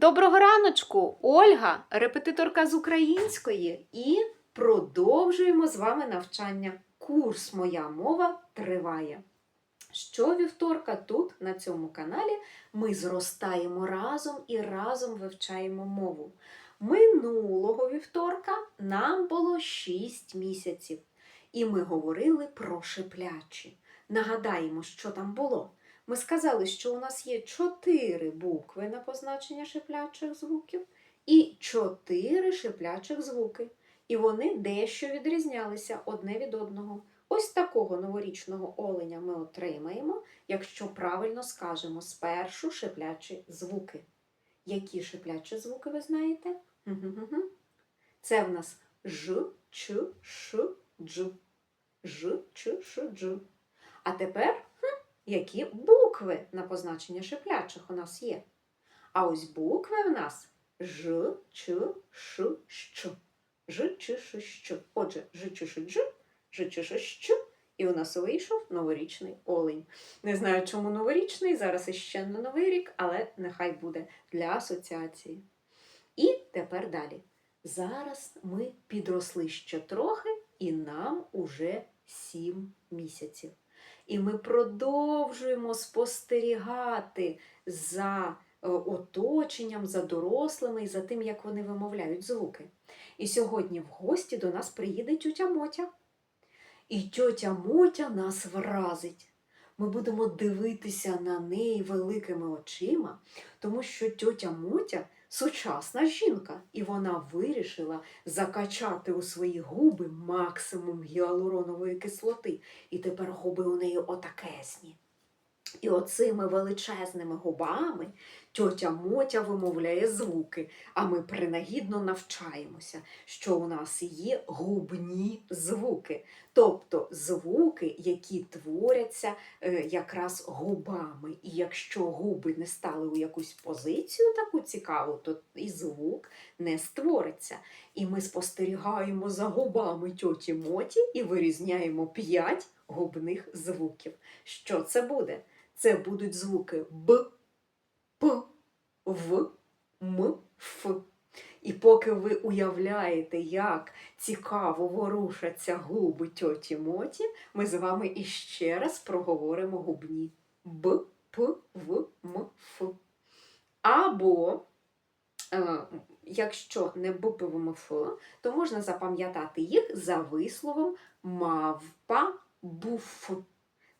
Доброго раночку! Ольга, репетиторка з української, і продовжуємо з вами навчання. Курс Моя мова триває. Щовівторка тут, на цьому каналі, ми зростаємо разом і разом вивчаємо мову. Минулого вівторка нам було 6 місяців, і ми говорили про шиплячі. Нагадаємо, що там було. Ми сказали, що у нас є чотири букви на позначення шиплячих звуків і чотири шиплячих звуки. І вони дещо відрізнялися одне від одного. Ось такого новорічного оленя ми отримаємо, якщо правильно скажемо спершу шиплячі звуки. Які шиплячі звуки ви знаєте? Це в нас ж, ч, ш, дж. Ж, ч, ш, дж. А тепер які букви на позначення шиплячих у нас є. А ось букви в нас Ж, Ч, Ш, Щ. Ж, Ч, Ш, Щ. Отже, Ж, Ч, Ш, Дж, Ж, Ч, Ш, Щ. І у нас вийшов новорічний олень. Не знаю, чому новорічний, зараз іще не новий рік, але нехай буде для асоціації. І тепер далі. Зараз ми підросли ще трохи, і нам уже сім місяців. І ми продовжуємо спостерігати за е, оточенням, за дорослими і за тим, як вони вимовляють звуки. І сьогодні в гості до нас приїде тьотя Мотя. І тьотя Мотя нас вразить. Ми будемо дивитися на неї великими очима, тому що тьотя Мотя сучасна жінка, і вона вирішила закачати у свої губи максимум гіалуронової кислоти. І тепер губи у неї отакесні. І оцими величезними губами тьотя Мотя вимовляє звуки, а ми принагідно навчаємося, що у нас є губні звуки, тобто звуки, які творяться е, якраз губами. І якщо губи не стали у якусь позицію таку цікаву, то і звук не створиться. І ми спостерігаємо за губами тьоті Моті і вирізняємо п'ять губних звуків. Що це буде? Це будуть звуки Б, П, В, М, Ф. І поки ви уявляєте, як цікаво ворушаться губи тьоті Моті, ми з вами іще раз проговоримо губні Б, П, В, М, Ф. Або, е, якщо не Б, П, В, М, Ф, то можна запам'ятати їх за висловом мавпа буф,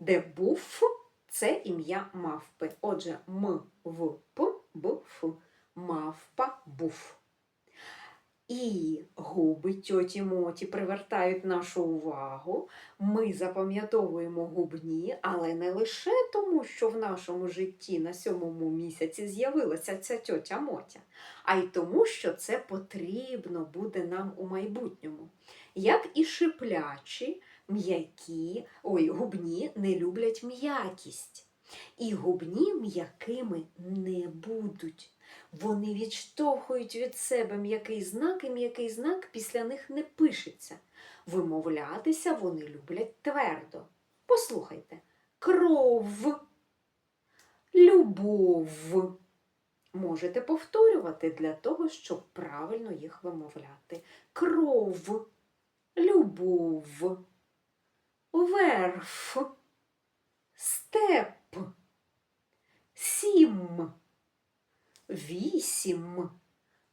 де буф це ім'я мавпи. Отже, м, в, п, б, ф. Мавпа буф. І губи тьоті Моті привертають нашу увагу. Ми запам'ятовуємо губні, але не лише тому, що в нашому житті на сьомому місяці з'явилася ця тьотя Мотя, а й тому, що це потрібно буде нам у майбутньому. Як і шиплячі, м'які, ой, губні не люблять м'якість. І губні м'якими не будуть. Вони відштовхують від себе м'який знак, і м'який знак після них не пишеться. Вимовлятися вони люблять твердо. Послухайте, кров, любов. Можете повторювати для того, щоб правильно їх вимовляти. Кров, любов, верф, степ, сім, вісім.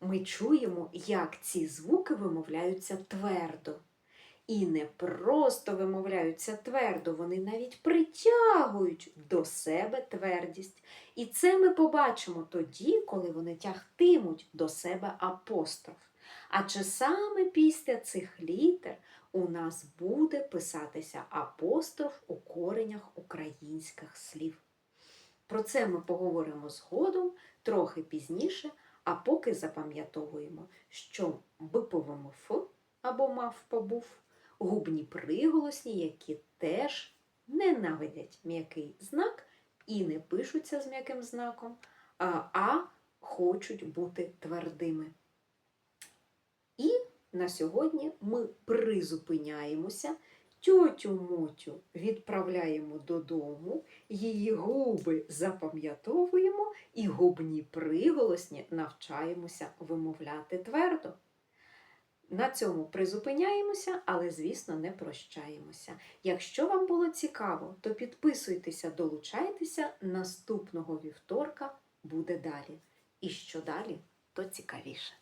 Ми чуємо, як ці звуки вимовляються твердо. І не просто вимовляються твердо, вони навіть притягують до себе твердість. І це ми побачимо тоді, коли вони тягтимуть до себе апостроф. А чи саме після цих літер у нас буде писатися апостроф у коренях українських слів? Про це ми поговоримо згодом, трохи пізніше, а поки запам'ятовуємо, що биповому Ф або мавпа був губні приголосні, які теж ненавидять м'який знак і не пишуться з м'яким знаком, а хочуть бути твердими. На сьогодні ми призупиняємося. Тьотю Мотю відправляємо додому, її губи запам'ятовуємо і губні приголосні навчаємося вимовляти твердо. На цьому призупиняємося, але, звісно, не прощаємося. Якщо вам було цікаво, то підписуйтеся, долучайтеся. Наступного вівторка буде далі. І що далі, то цікавіше.